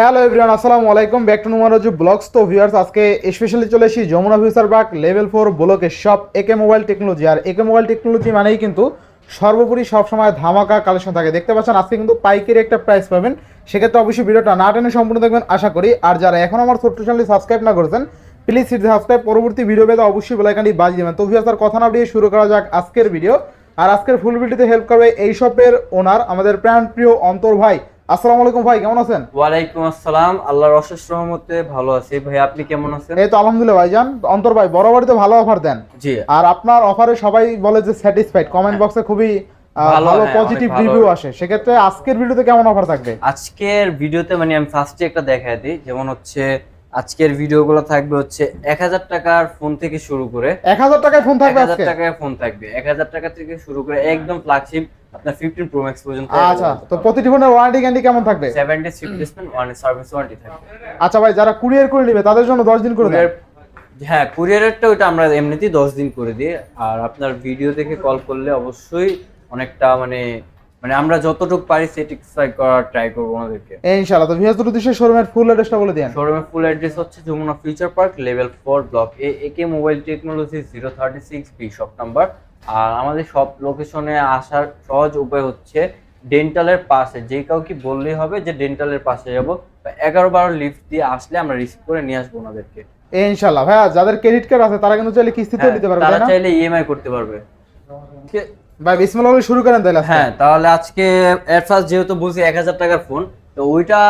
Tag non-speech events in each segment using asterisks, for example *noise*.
Hello everyone আসসালামু আলাইকুম back to নুমারজু ব্লগস তো ভিউয়ার্স আজকে স্পেশালি চলে এসেছি Jamuna future park level four ব্লকের শপ একে মোবাইল টেকনোলজি আর একে মোবাইল টেকনোলজি মানেই কিন্তু সর্বোপরি সবসময় ধামাকা কালেকশন থাকে। দেখতে পাচ্ছেন, আজকে কিন্তু পাইকারি একটা প্রাইস পাবেন। সেক্ষেত্রে অবশ্যই ভিডিওটা না টেনে সম্পূর্ণ দেখবেন, আশা করি। আর যারা এখন আমার ছোট্ট চ্যানেলটি সাবস্ক্রাইব না করেছেন প্লিজ সাবস্ক্রাইব পরবর্তী ভিডিও পেতে অবশ্যই বেলাইকানটি বাজিয়ে দেবেন। তো ভিউয়ার্স আর কথা না দিয়ে শুরু করা যাক আজকের ভিডিও আর আজকের ফুল ভিডিওতে হেল্প করবে এই শপের ওনার আমাদের প্রাণ প্রিয় অন্তর ভাই। আসসালামু আলাইকুম ভাই কেমন আছেন? ওয়ালাইকুম আসসালাম আল্লাহর অশেষ রহমতে ভালো আছি। ভাই আপনি কেমন আছেন? এই তো আলহামদুলিল্লাহ ভাইজান। অন্তর ভাই বরাবরই তো ভালো অফার দেন। জি। আর আপনার অফারে সবাই বলে যে স্যাটিসফাইড কমেন্ট বক্সে খুবই ভালো, হ্যাঁ, পজিটিভ অনেক রিভিউ আসে। সেক্ষেত্রে আজকের ভিডিওতে কেমন অফার থাকবে? আজকের ভিডিওতে মানে আমি ফার্স্টে একটা দেখাই দিই যেমন হচ্ছে আজকের ভিডিওগুলো থাকবে হচ্ছে এক হাজার টাকার ফোন থেকে শুরু করে এক হাজার টাকায় ফোন এক থাকবে হাজার আজকে? টাকায় ফোন থাকবে। এক হাজার টাকা থেকে শুরু করে একদম ফ্ল্যাগশিপ আপনার ফিফটিন প্রো ম্যাক্স পর্যন্ত আচ্ছা তো প্রতিটি ফোনের ওয়ারেন্টি গ্যারান্টি কেমন থাকবে? Seven days replacement one service warranty থাকবে। আচ্ছা ভাই যারা কুরিয়ার করে নেবে তাদের জন্য দশ দিন করে দেন। হ্যাঁ কুরিয়ারেরটা ওইটা আমরা এমনিতেই দশ দিন করে দিই। আর আপনার ভিডিও দেখে কল করলে অবশ্যই অনেকটা মানে মানে আমরা যতটুকু পারি স্যাটিসফাই করার ট্রাই করব ওনাদেরকে। ইনশাআল্লাহ তো ভিএস দুটো দেশের শোরুমের ফুল অ্যাড্রেসটা বলে দিন। শোরুমের ফুল অ্যাড্রেস হচ্ছে Jamuna future park level four block A AK mobile technology zero thirty six B shop number আর আমাদের সব লোকেশনে আসার সহজ উপায় হচ্ছে ডেন্টালের পাশে যে কাউকে বললেই হবে যে ডেন্টালের পাশে যাব। এগারো বারো লিফট দিয়ে আসলে আমরা রিসিভ করে নিয়ে আসব ওনাদেরকে। ইনশাআল্লাহ ভাইয়া যাদের ক্রেডিট কার্ড আছে তারা কিন্তু চাইলে কিস্তিতেও নিতে পারবে তারা না? চাইলে ইএমআই করতে পারবে। ভাই বিসমিল্লাহ বলে শুরু করেন তাহলে হ্যাঁ তাহলে আজকে এর ফার্স্ট যেহেতু বলছি এক হাজার টাকার ফোন তো ওইটা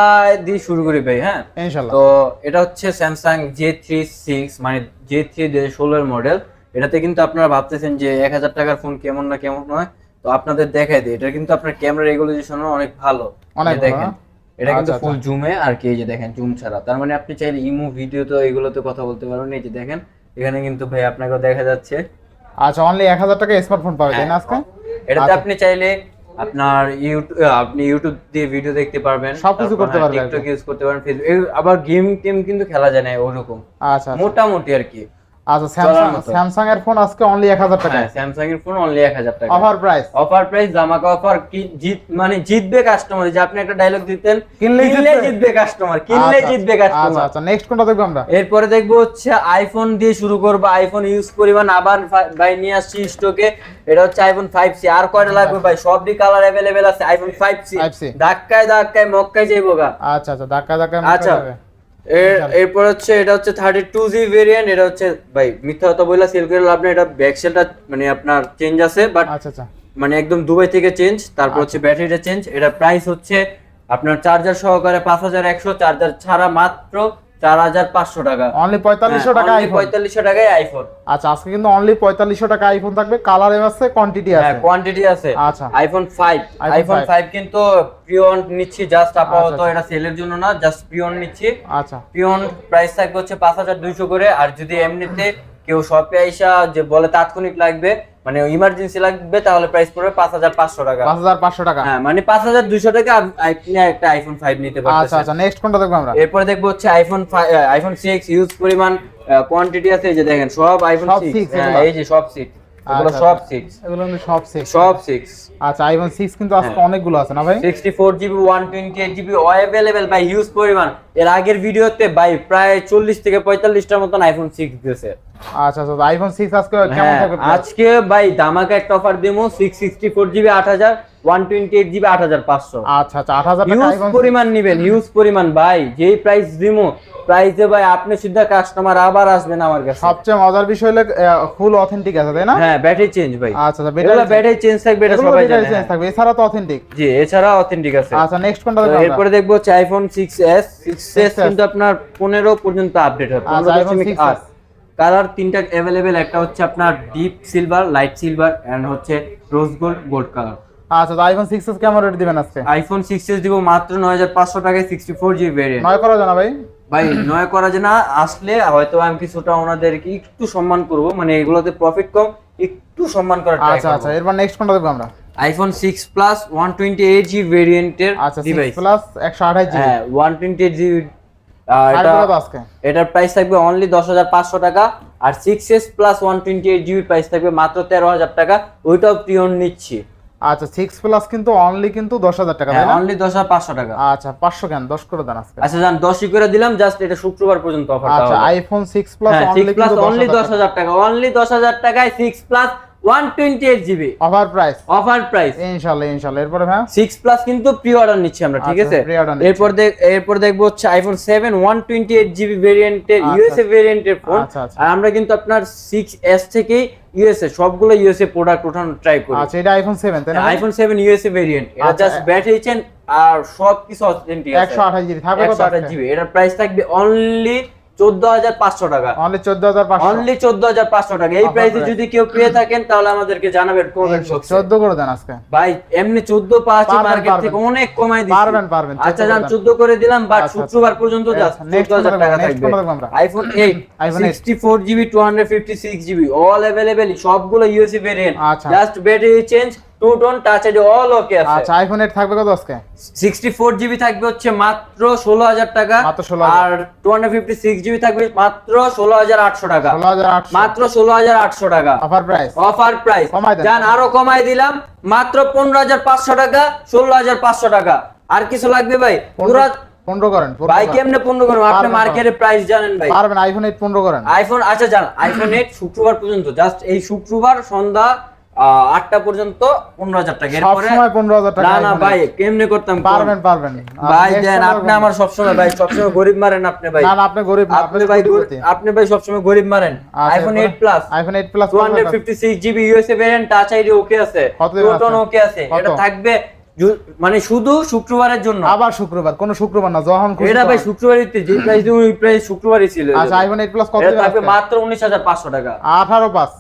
দিয়ে শুরু করি ভাই হ্যাঁ? ইনশাআল্লাহ তো এটা হচ্ছে স্যামসাং জে থ্রি সিক্স মানে জে থ্রি ষোলোর মডেল এটাতে কিন্তু আপনারা ভাবতেছেন যে এক হাজার টাকার ফোন কেমন না কেমন হয় তো আপনাদের দেখাই দিই এটা কিন্তু আপনার ক্যামেরা রেগুলেশন অনেক ভালো। অনেক দেখেন হ্যাঁ? এটা কিন্তু আচ্ছা, ফুল জুমে আর কি এই যে দেখেন জুম ছাড়া। তার মানে আপনি চাইলে ইমো ভিডিও তো এগুলোতে কথা বলতে পারবেন এই যে দেখেন এখানে কিন্তু ভাই আপনাকে দেখা যাচ্ছে। আচ্ছা অনলি এক হাজার টাকা স্মার্টফোন পাবে তাই না আজকে এটাতে আচ্ছা। আপনি চাইলে আপনার ইউটিউব আপনি ইউটিউব দিয়ে ভিডিও দেখতে পারবেন সবকিছু করতে হ্যাঁ, পারবেন টিকটক ইউজ করতে পারবেন ফেসবুক আবার গেম টিম কিন্তু খেলা যায় না ওরকম আচ্ছা আচ্ছা। মোটামুটি আর কি আচ্ছা স্যামসাং স্যামসাং এর ফোন আজকে অনলি এক হাজার টাকা। স্যামসাং এর ফোন অনলি এক হাজার টাকা। অফার প্রাইস অফার প্রাইস জামাকা অফার কি জিত মানে জিতবে কাস্টমার যে আপনি একটা ডায়লগ দিতেন কিনলে জিতবে। কাস্টমার কিনলে জিতবে আচ্ছা কাস্টমার আচ্ছা আচ্ছা নেক্সট কোনটা দেখব আমরা? এরপরে দেখব হচ্ছে আইফোন দিয়ে শুরু করব আইফোন ইউজ পরিমাণ আবার ভাই নিয়ে আসছি স্টকে এটা হচ্ছে আইফোন ফাইভ সি আর কয়টা লাগবে ভাই? সবই কালার অ্যাভেলেবেল আছে আইফোন ফাইভ সি 5C ধাক্কায় ধাক্কায় মক্কায় যাইবো গা। আচ্ছা আচ্ছা ধাক্কা ধাক্কা আচ্ছা এর এরপর হচ্ছে এটা হচ্ছে থার্টি টু জি ভেরিয়েন্ট এটা হচ্ছে ভাই মিথ্যা কথা বললা সেল করে লাভ নেই এটা ব্যাকসেলটা মানে আপনার চেঞ্জ আছে বাট আচ্ছা আচ্ছা। মানে একদম দুবাই থেকে চেঞ্জ তারপর হচ্ছে ব্যাটারিটা চেঞ্জ এটা প্রাইস হচ্ছে আপনার চার্জার সহকারে পাঁচ হাজার একশো চার্জার ছাড়া মাত্র চার হাজার পাঁচশো টাকা। অনলি পঁয়তাল্লিশশো টাকা পঁয়তাল্লিশশো টাকায় আইফোন আচ্ছা আজকে কিন্তু অনলি পঁয়তাল্লিশশো টাকা আইফোন থাকবে। কালার আছে কোয়ান্টিটি হ্যাঁ আছে। কোয়ান্টিটি আছে। আচ্ছা। আইফোন ফাইভ আইফোন ফাইভ কিন্তু পিওন নিচ্ছি জাস্ট আপাতত আচ্ছা। এটা সেলের জন্য না জাস্ট নিচ্ছি। আচ্ছা। প্রাইস থাকবে হচ্ছে পাঁচ হাজার দুইশো করে। আর যদি এমনিতে কেউ শপে আইসা যে বলে তাৎক্ষণিক লাগবে মানে ইমার্জেন্সি লাগবে তাহলে প্রাইস পড়বে পাঁচ হাজার পাঁচশো টাকা। পাঁচ হাজার পাঁচশো টাকা। হ্যাঁ মানে পাঁচ হাজার দুইশো টাকা আপনি একটা আইফোন ফাইভ নিতে আচ্ছা পারবেন আচ্ছা নেক্সট কোনটা দেখব আমরা? এরপরে দেখব হচ্ছে আইফোন আইফোন সিক্স ইউজ পরিমাণ কোয়ান্টিটি আছে এই যে দেখেন সব আইফোন সব সিক্স এই যে সব সিক্স এগুলো আচ্ছা, সব 6 এগুলো কিন্তু সব 6 সব 6 আচ্ছা আইফোন সিক্স কিন্তু আজকে হ্যাঁ। অনেকগুলো আছে না ভাই? সিক্সটি ফোর জিবি ভাই হিউজ পরিমাণ। এর আগের ভিডিওতে ভাই প্রায় চল্লিশ থেকে পঁয়তাল্লিশটার মতন আইফোন সিক্স দিয়েছে। আচ্ছা আচ্ছা আইফোন সিক্স আজকে কেমন হ্যাঁ থাকবে? আজকে ভাই দামাকা একটা অফার দেবো সিক্স সিক্সটি ফোর জিবি আট হাজার ওয়ান টোয়েন্টি এইট জিবি আট হাজার পাঁচশো আচ্ছা আচ্ছা আট হাজার টাকা হিউজ পরিমাণ নিবেন হিউজ পরিমাণ। ভাই যেই প্রাইস দিমো প্রাইসে ভাই আপনি সিধা কাস্টমার আবার আসবেন আমার কাছে। সবচেয়ে মজার বিষয় হলো ফুল অথেন্টিক আছে তাই না? হ্যাঁ ব্যাটারি চেঞ্জ ভাই। আচ্ছা আচ্ছা ব্যাটারি চেঞ্জ থাকবে এটা সবাই জানে। change থাকবে এছাড়া তো অথেন্টিক জি এছাড়া অথেন্টিক আছে। আচ্ছা নেক্সট কোনটা এরপরে দেখব হচ্ছে iPhone six S S 6s কিন্তু আপনার পনেরো পর্যন্ত আপডেট হবে iPhone 6s কালার তিনটা অ্যাভেলেবেল একটা হচ্ছে আপনার deep silver light silver and হচ্ছে রোজ গোল্ড গোল্ড কালার আচ্ছা তো আইফোন সিক্স কেমন রেট দিবেন আজকে? আইফোন সিক্স এস দিব মাত্র নয় হাজার পাঁচশো টাকায় সিক্সটি ফোর জিবি ভেরিয়েন্ট নয় করা জানা ভাই? ভাই নয় করা যে না আসলে হয়তো আমি কিছুটা ওনাদেরকে একটু সম্মান করব মানে এগুলোতে প্রফিট কম একটু সম্মান করার ট্রাই আচ্ছা আচ্ছা এরপর নেক্সট কোনটা দেখব আমরা? IPhone six plus one twenty eight GB ভেরিয়েন্টের আচ্ছা সিক্স ডিভাইস প্লাস একশো আঠাশ জিবি হ্যাঁ ওয়ান টোয়েন্টি এইট জিবি আর এটা কত আজকে? এটার প্রাইস থাকবে অনলি দশ হাজার পাঁচশো টাকা আর six S plus one twenty eight GB price থাকবে মাত্র তেরো হাজার টাকা ওইটাও পিওন নিচ্ছি। আচ্ছা সিক্স প্লাস কিন্তু অনলি কিন্তু দশ হাজার টাকা হ্যাঁ? অনলি দশ হাজার পাঁচশো টাকা। আচ্ছা পাঁচশো কেন? দশ করে দেন আজকে। আচ্ছা যান দশই করে দিলাম জাস্ট এটা শুক্রবার পর্যন্ত অফার আচ্ছা আইফোন সিক্স প্লাস হ্যাঁ অনলি দশ হাজার টাকা। অনলি দশ হাজার টাকায় six plus one twenty eight GB offer price offer price ইনশাআল্লাহ ইনশাআল্লাহ এরপরে হ্যাঁ প্লাস কিন্তু প্রি অর্ডার নিচ্ছি আমরা ঠিক আচ্ছা, আছে? এরপর দেখ এরপর দেখব হচ্ছে iPhone seven one twenty eight GB ভেরিয়েন্টের ইউএসএ ভেরিয়েন্টের ফোন। আর আমরা কিন্তু আপনার সিক্স এস থেকেই ইউএসএ সবগুলো ইউএসএ প্রোডাক্ট ওঠানো ট্রাই করি। আচ্ছা এটা আইফোন সেভেন তাই না আইফোন ইউএসএ ভেরিয়েন্ট এটা জাস্ট ব্যাটারি চেন আর সব কিছু অথেন্টিক আছে। একশো আঠাশ জিবি থাকবে কত একশো আঠাশ জিবি এটার প্রাইস থাকবে অনলি টাকা। অনলি টাকা। এই প্রাইসে যদি কেউ পেয়ে থাকেন তাহলে আমাদেরকে জানাবেন চোদ্দ করে দেন আজকে। ভাই এমনি চোদ্দ পাঁচ মার্কেট থেকে অনেক কমাই পারবেন, পারবেন, আচ্ছা যান চোদ্দ করে দিলাম আচ্ছা, শুক্রবার পর্যন্ত *laughs* আচ্ছা, টাকা থাকবে। আমরা? IPhone eight sixty four GB two hundred fifty six GB all available সবগুলো USA variant. Just battery change true tone touch ID all okay আছে। আচ্ছা আইফোন থাকবে কত আজকে? সিক্সটি ফোর জিবি থাকবে হচ্ছে মাত্র ষোলো হাজার টাকা। মাত্র 16,000 আর two hundred fifty six GB থাকবে মাত্র ষোলো হাজার আটশো টাকা। ষোলো হাজার আটশো। মাত্র ষোলো হাজার আটশো টাকা। Offer price offer price. যান আরও কমাই দিলাম। মাত্র পনেরো হাজার পাঁচশো টাকা ষোলো হাজার পাঁচশো টাকা। আর কিছু লাগবে ভাই? পুরা পনেরো করেন ভাই করেন। কেমনে পনেরো করব আপনি মার্কেটের প্রাইস জানেন ভাই। পারবেন আইফোন এইট পনেরো করেন। আইফোন আচ্ছা জান আইফোন এইট শুক্রবার পর্যন্ত জাস্ট এই শুক্রবার সন্ধ্যা আটটা পর্যন্ত পনেরো হাজার টাকা। সব পনেরো হাজার টাকা না না ভাই কেমনে করতাম পারবেন পারবেন। ভাই দেন আপনি আমার সবসময় ভাই সবসময় গরিব মারেন আপনি ভাই। না না আপনি গরিব আপনি ভাই আপনি ভাই সবসময় গরিব মারেন। আচ্ছা, আইফোন এরপরে? Plus iPhone eight plus 256 GB USA variant touch ID okay আছে। প্রোটন ওকে আছে? এটা থাকবে মানে শুধু শুক্রবারের জন্য। আবার শুক্রবার কোন শুক্রবার না যখন এটা ভাই তখন। শুক্রবারই তো, যে প্রাইস দিন ওই প্রাইস শুক্রবারই ছিল আচ্ছা আইফোন এইট প্লাস কত এটা দিন থাকবে আজকে? মাত্র 19500 টাকা। আঠারো পাঁচ।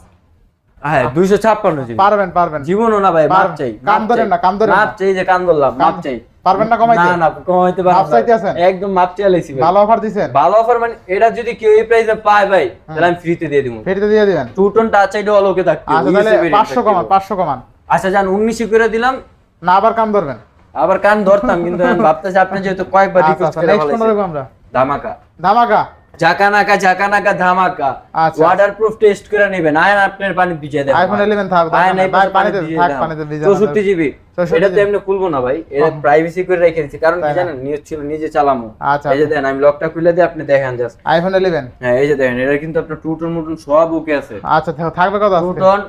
হ্যাঁ 256 জিবি। পারবেন পারবেন। জীবনও না ভাই মাপ পারবেন। চাই কান ধরেন না, কান ধরেন মাপ চাই যে কান ধরলাম মাপ চাই। পারবেন না কমাইতে? না না কমাইতে পারব মাপ না। একদম মাপ ভাই। ভালো অফার ভালো অফার মানে এটা যদি কেউ এই প্রাইসে পায় ভাই তাহলে আমি ফ্রিতে দিয়ে দিব। ফেরিতে দিয়ে দিবেন? True tone touch ID all থাকবে আচ্ছা তাহলে কমান পাঁচশো কমান। আচ্ছা যান 19 করে দিলাম। না আবার কাম ধরবেন। আবার কান ধরতাম কিন্তু আমি ভাবতেছি আপনি যেহেতু কয়েকবার আচ্ছা রিকোয়েস্ট করে নেক্সট কোনটা আমরা? ধামাকা। ধামাকা? জাকানাকা জাকানাকা ধামাকা। আচ্ছা। ওয়াটারপ্রুফ টেস্ট করে নেবেন। আয়ন আপনার পানি দেন আইফোন 11 থাক আয়ন পানি পানিতে থাক। পানিতে ভিজা 64 জিবি এটা তো এমনি খুলবো না ভাই। এটা প্রাইভেসি করে রেখে দিয়েছি কারণ কি জানেন? নিউজ ছিল নিজে চালামো। আচ্ছা, এই যে দেন আমি লকটা খুলে দিই আপনি দেখেন জাস্ট আইফোন 11 হ্যাঁ এই যে দেখেন এটা কিন্তু আপনার টুটন মুটন সব ওকে আছে। আচ্ছা থাকবে কত আজকে? টুটন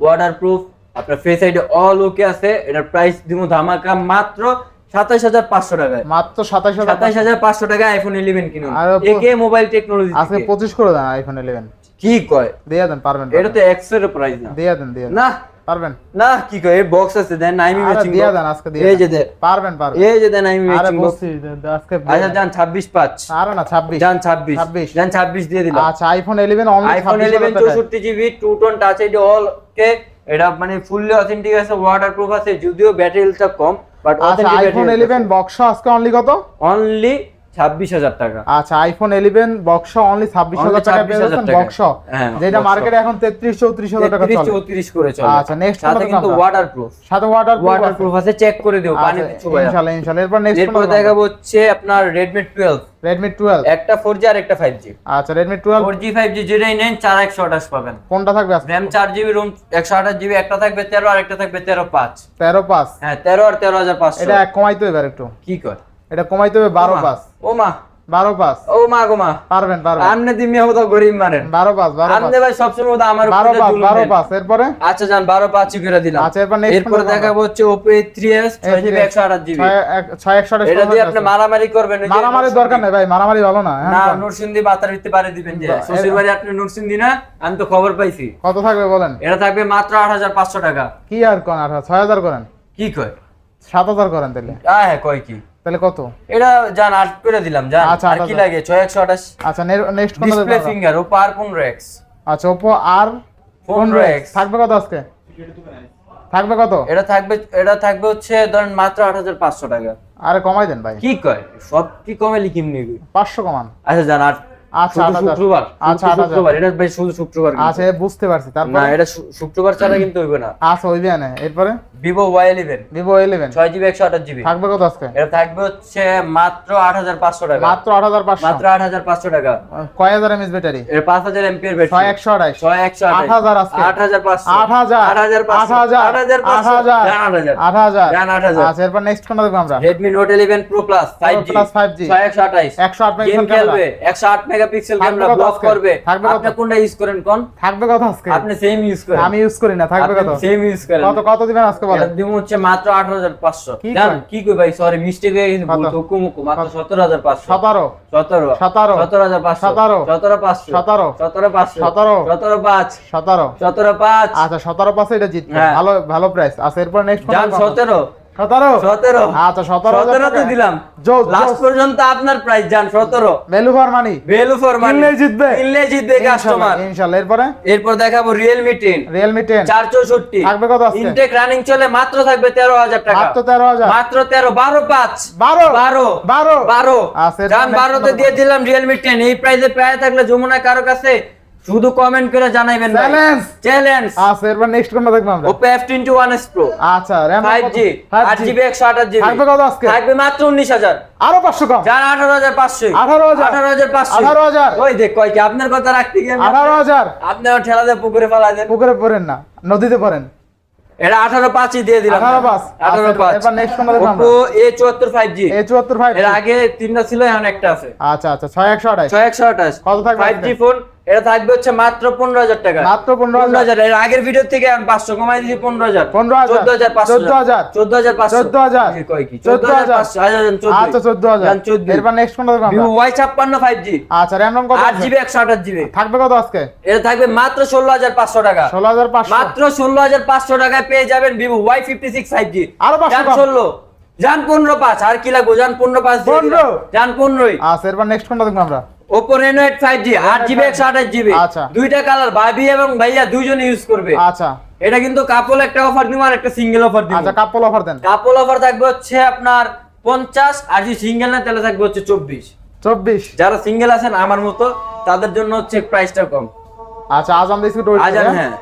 ওয়াটারপ্রুফ আপনার ফেস আইডি অল ওকে আছে। এটার প্রাইস দিব ধামাকা মাত্র সাতাইশ হাজার পাঁচশো টাকায়। মাত্র 27000 সাতাইশ হাজার পাঁচশো টাকা আইফোন ইলেভেন কিনুন। একে মোবাইল টেকনোলজি আজকে 25 করে দেন আইফোন 11 কি কয়? দিয়ে দেন পারবেন এটা তো এক্স প্রাইস না। দিয়ে দেন দিয়ে না পারবেন? না কি কয়? এই বক্স আছে দেন আইমি ম্যাচিং দিয়ে দেন আজকে দিয়ে এই যে দেন। দেন পারবেন পারবেন। এই যে দেন আইমি ম্যাচিং বক্স বলছি দে- দে- আজকে আচ্ছা যান 26 পাঁচ। আরে না 26 যান 26 26 যান 26 দিয়ে দিলাম। আচ্ছা iPhone 11 only iPhone 11 64 GB true tone touch ID all এটা মানে ফুললি অথেন্টিক আছে ওয়াটারপ্রুফ আছে যদিও ব্যাটারিটা কম বাট আচ্ছা অথেন্টিক আইফোন 11 বক্স আজকে অনলি কত? অনলি 26000 টাকা। আচ্ছা আইফোন 11 বক্স অনলি 26000 টাকা পেয়ে যাচ্ছেন বক্স যেটা মার্কেটে এখন 33 34000 টাকা 33 চলে। 34 করে চলে। আচ্ছা, next সাথে কিন্তু দেখাবো? ওয়াটারপ্রুফ সাথে ওয়াটার ওয়াটারপ্রুফ আছে চেক করে দিও পানি আচ্ছা দিচ্ছ ভাই ইনশাআল্লাহ ইনশাআল্লাহ এরপর নেক্সট এরপর দেখাবো হচ্ছে আপনার Redmi 12 Redmi 12 একটা 4G আর একটা 5G আচ্ছা Redmi 12 4G 5G যেটাই নেন 4128 পাবেন। কোনটা থাকবে আজকে? RAM 4GB রুম 128GB একটা থাকবে 13 আর একটা থাকবে 13 5 13 পাস হ্যাঁ 13 আর 13500 এটা কমাইতে হবে আর একটু কি এটা কমাইতে হবে বারো পাঁচ। ও মা বারো পাঁচ। ও মা গো মা। পারবেন পারবেন। আমনে দিমি হতো গরিব মারেন 12 পাস 12 পাস আমনে ভাই সবসময় তো আমার 12 উপরে পাস জুলুম 12 দেন। পাস এরপরে? আচ্ছা যান 12 5 করে দিলাম। আচ্ছা, এরপর এরপর দেখাবো হচ্ছে Oppo A3s 6GB 128GB 6 128 এটা দিয়ে আপনি মারামারি করবেন মারামারি দরকার নেই ভাই মারামারি ভালো না না? বাতার পারে দিবেন যে। শ্বশুর বাড়ি আপনি নরসিংদী না আমি তো খবর পাইছি। কত থাকবে বলেন? এটা থাকবে মাত্র 8500 টাকা। কি আর কোন 6000 করেন? কি কয়? 7000 করেন তাহলে। হ্যাঁ কয় কি? তাহলে কত? এটা জান আট করে দিলাম জান। আচ্ছা, আর কি 8000 লাগে? 6128 আচ্ছা নেক্সট কোনটা display? Finger Oppo R15 X আচ্ছা Oppo আর 15 X থাকবে কত আজকে? থাকবে কত? এটা থাকবে এটা থাকবে হচ্ছে ধরেন মাত্র 8500 টাকা। আরে কমাই দেন ভাই। কি কয়? সব কি কমে লিখিম নিবি 500 কমান। আচ্ছা জান আর আচ্ছা শুধু 8000 শুক্রবার আচ্ছা শুধু 8000 শুক্রবার। এটা ভাই শুধু শুক্রবার। আচ্ছা বুঝতে পারছি। না তারপরে এটা শু- শুক্রবার ছাড়া কিন্তু হইবে না। আচ্ছা হইবে না। এরপরে? Vivo Y eleven Vivo eleven ছয় জিবি একশো আঠাশ জিবি থাকবে কত আজকে? এটা থাকবে হচ্ছে মাত্র আট হাজার পাঁচশো টাকা। মাত্র আট হাজার পাঁচশো। মাত্র আট হাজার পাঁচশো টাকা। কয় হাজার এমএস ব্যাটারি এর পাঁচ হাজার এমপিয়ার ব্যাটারি ছয় একশো আঠাইশ ছয় একশো আট হাজার আজকে। আট হাজার পাঁচশো। আট হাজার। আট হাজার আট হাজার। আট হাজার আট হাজার। আট হাজার। আট হাজার। আচ্ছা এরপর নেক্সট কোনটা দেখব আমরা? Redmi note eleven pro plus five G Plus 5G ছয় একশো আঠাইশ একশো আট মেগাপিক্সেল খেলবে। একশো আট মেগাপিক্সেল ক্যামেরা ব্লক করবে। থাকবে আপনি কোনটা ইউজ করেন কোন? থাকবে কত আজকে? আপনি সেম ইউজ করেন। আমি ইউজ করি না থাকবে কত? সেম ইউজ করেন। কত কত দিবেন আজকে বলেন। এটা হচ্ছে মাত্র আঠারো হাজার কি জান কয়? কি কই ভাই? সরি মিস্টেক হয়ে গেছে ভুল কত? তো মাত্র সতেরো পাঁচ। আচ্ছা এটা জিতবে। হ্যাঁ। ভালো ভালো প্রাইস আচ্ছা এরপর নেক্সট সতেরো। সতেরো? সতেরো। আচ্ছা সতেরো। দিলাম। লাস্ট পর্যন্ত আপনার প্রাইস যান সতেরো। Value for money value for কিনলেই জিতবে। কিনলে জিতবে কাস্টমার ইনশাআল্লাহ এরপরে? এরপর দেখাবো রিয়েলমি টেন রিয়েলমি টেন চার চৌষট্টি থাকবে কত আজকে? ইনটেক রানিং চলে মাত্র থাকবে তেরো হাজার টাকা। মাত্র তেরো হাজার। মাত্র তেরো বারো পাঁচ। বারো? বারো। বারো? বারো। আচ্ছা, বারোতে দিয়ে দিলাম রিয়েলমি টেন এই প্রাইসে প্রায় থাকলে যমুনা কারও কাছে শুধু কমেন্ট করে জানাইবেন Challenge! চ্যালেঞ্জ আচ্ছা এরপর নেক্সট কোনটা দেখব আমরা? টোয়েন্টি ওয়ান এস প্রো আচ্ছা জিবি একশো আঠাশ জিবি থাকবে কত আজকে? থাকবে মাত্র উনিশ হাজার। আরও পাঁচশো কম। যান আঠারো হাজার পাঁচশো। 18,000 আঠারো হাজার পাঁচশো। আঠারো হাজার। ওই দেখ কয় কি? আপনার কথা রাখতে গিয়ে আমি- আঠারো হাজার। আপনি আমার ঠেলা দিয়ে পুকুরে ফেলা দেন। পুকুরে পড়েন না নদীতে পড়েন। এটা আঠারো পাঁচই দিয়ে দিলাম। আঠারো পাঁচ। আঠারো আচ্ছা, পাঁচ। এরপর নেক্সট কোনটা দেখব ফাইভ জি এ চুয়াত্তর ফাইভ এর আগে তিনটা ছিল এখন একটা আছে। আচ্ছা আচ্ছা ছয় একশো আঠাইশ ছয় একশো আঠাশ। কত থাকবে ফাইভ জি ফোন এটা থাকবে হচ্ছে মাত্র পনেরো হাজার টাকা। মাত্র পনেরো হাজার। এর আগের ভিডিও থেকে পাঁচশো কমাই দিয়েছি পনেরো হাজার। পনেরো হাজার। চোদ্দ হাজার চোদ্দ হাজার। চোদ্দ হাজার চোদ্দ চোদ্দ আচ্ছা চোদ্দ হাজার। চোদ্দ এরপর নেক্সট কোনটা দেখব ওয়াই ছাপ্পান্ন ফাইভ জি আচ্ছা র্যাম রম কত আট জিবি একশো আঠাশ জিবি থাকবে কত আজকে? এটা থাকবে মাত্র ষোলো হাজার পাঁচশো টাকা। ষোলো হাজার পাঁচশো। মাত্র ষোলো হাজার পাঁচশো টাকায় পেয়ে যাবেন Vivo Y fifty six five G আরও পাঁচশো যান ষোলো। যান পনেরো পাঁচ। আর কি লাগবো? যান পনেরো পাঁচ পনেরো? যান পনেরোই। আচ্ছা এরপর নেক্সট কোনটা দেখব আমরা? আট জিবি একশো আঠাশ জিবি আচ্ছা। দুইটা কালার ভাবি এবং ভাইয়া দুইজন ইউজ করবে। আচ্ছা। এটা কিন্তু কাপল একটা অফার দিব আর একটা সিঙ্গেল অফার দিব। আচ্ছা কাপল অফার দেন। কাপল অফার থাকবে হচ্ছে আপনার পঞ্চাশ আর যদি সিঙ্গেল না তাহলে থাকবে হচ্ছে চব্বিশ। চব্বিশ। যারা সিঙ্গেল আছেন আমার মতো তাদের জন্য হচ্ছে প্রাইসটা কম। আচ্ছা আজান বিস্কুট আজান হ্যাঁ।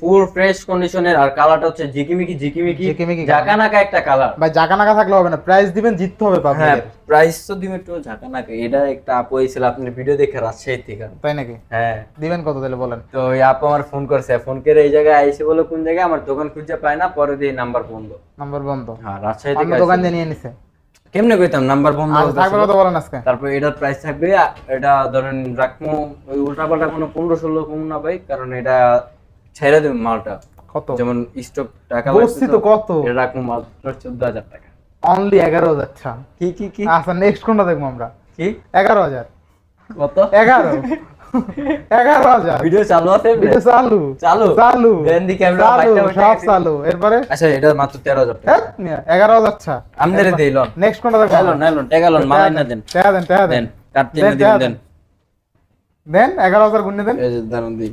ফুল ফ্রেশ কন্ডিশনের আর কালারটা হচ্ছে ঝিকিমিকি ঝিকিমিকি ঝিকিমিকি জাকানাকা একটা কালার ভাই জাকা থাকলে হবে না প্রাইস দিবেন জিততে হবে হ্যাঁ প্রাইস তো দিবেন একটু ঝাঁকানাকা। এটা একটা আপু ছিল আপনার ভিডিও দেখে রাজশাহী থেকে। তাই নাকি? হ্যাঁ। দিবেন কত তাহলে বলেন? তো ওই আপু আমার ফোন করছে ফোন করে এই জায়গায় আইসে বলে কোন জায়গায়? আমার দোকান খুঁজে পায় না পরে দিয়ে নাম্বার বন্ধ। নাম্বার বন্ধ। হ্যাঁ রাজশাহী থেকে দোকান নিয়ে নিছে। কেমনে কইতাম নাম্বার বন্ধ থাকবে। কত বলেন আজকে। তারপর এটার প্রাইস থাকবে এটা ধরেন রাখমু ওই উল্টা পাল্টা কোনো পনেরো ষোলো কম না পাই কারণ এটা ছেড়ে দেব মালটা। কত? যেমন স্টক টাকা বলছি তো কত? এটা মাত্র চোদ্দ হাজার টাকা। অনলি এগারো হাজার কি কি কি? আচ্ছা নেক্সট কোনটা দেখব আমরা? কি? এগারো হাজার কত? এগারো। *laughs* এগারো হাজার ভিডিও চালু আছে? ভিডিও চালু। চালু? চালু। ক্যামেরা চালু সব চালু। এরপরে? আচ্ছা এটা মাত্র তেরো হাজার টাকা। হ্যাঁ, এগারো হাজার আচ্ছা আমাদের দেই লন নেক্সট কোনটা দেখব এলন এলন টেগালন মালাই না দেন। টাকা দেন দেন। দেন কাটতে দেন, দেন। দেন। এগারো হাজার গুণে দেন। দাঁড়ান দিই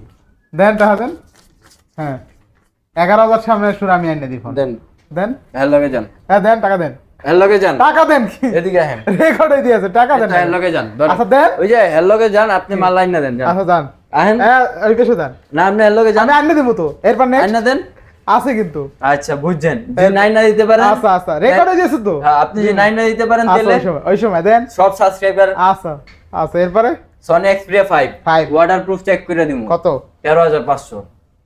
দেন টাকা দেন। হ্যাঁ। এগারো হাজার সামনে সুর আমি ফোন দেন। দেন? হ্যাঁ লগে যান। হ্যাঁ দেন টাকা দেন। হ্যাঁ লগে যান। টাকা দেন এদিকে হ্যাঁ রেকর্ডে দিয়েছে টাকা দেন হ্যাঁ লগে যান আচ্ছা দেন। ওই যে হ্যাঁ লগে যান আপনি মাল লাইন না দেন আচ্ছা দেন আহেন। হ্যাঁ ওই পেশে দেন না আপনি হ্যাঁ লগে যান। আমি আনে দিব তো। এরপর নেক্সট না দেন। আছে কিন্তু। আচ্ছা বুঝছেন। যে নাইন না দিতে পারেন। আচ্ছা আচ্ছা রেকর্ডে দিয়েছে তো। হ্যাঁ, আপনি যে নাইন না দিতে পারেন তাহলে ওই সময় ওই সময় দেন। সব সাবস্ক্রাইবার আচ্ছা আচ্ছা এরপরে? Sony Xperia five Five। Water check করে দিব কত? তেরো হাজার পাঁচশো।